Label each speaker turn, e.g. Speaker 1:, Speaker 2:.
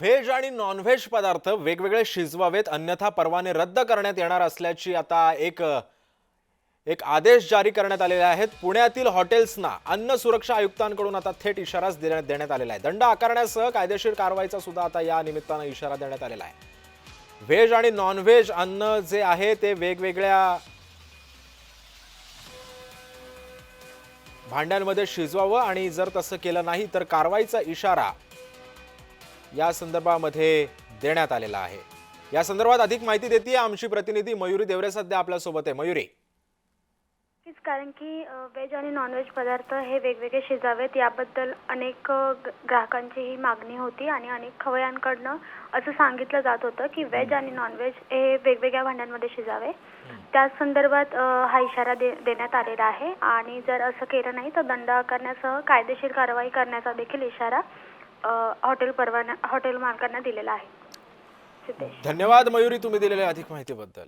Speaker 1: Veg आणि non veg पदार्थ वेगवेगळे शिजवावेत अन्यथा परवाने रद्द करण्यात येणार असल्याची आता एक एक आदेश जारी करण्यात आलेले आहेत. पुण्यातील हॉटेल्सना अन्न सुरक्षा आयुक्तांकडून आता थेट इशाराच देण्यात देण्यात आलेला आहे. दंड आकारण्यासह कायदेशीर कारवाईचा सुद्धा आता या निमित्तानं इशारा देण्यात आलेला आहे. व्हेज आणि नॉनव्हेज अन्न जे आहे ते वेगवेगळ्या भांड्यांमध्ये शिजवावं आणि जर तसं केलं नाही तर कारवाईचा इशारा या संदर्भामध्ये देण्यात आलेला आहे. या संदर्भात अधिक माहिती देते आमची प्रतिनिधी मयुरी देवरे सध्या आपल्यासोबत आहे. मयुरी.
Speaker 2: कारण की व्हेज आणि नॉनव्हेज पदार्थ हे वेगवेगळे शिजावेत. याबद्दल अनेक ग्राहकांचीही ग्राहकांची ही मागणी होती आणि अनेक खवयांकडनं असं सांगितलं जात होतं की व्हेज आणि नॉनव्हेज हे वेगवेगळ्या भांड्यांमध्ये शिजावे. त्या संदर्भात हा इशारा दे देण्यात आलेला आहे. आणि जर असं केलं नाही तर दंड आकारण्यासह कायदेशीर कारवाई करण्याचा देखील इशारा हॉटेल परवाना हॉटेल मालकांना दिलेला आहे.
Speaker 1: धन्यवाद मयुरी तुम्ही दिलेल्या अधिक माहितीबद्दल.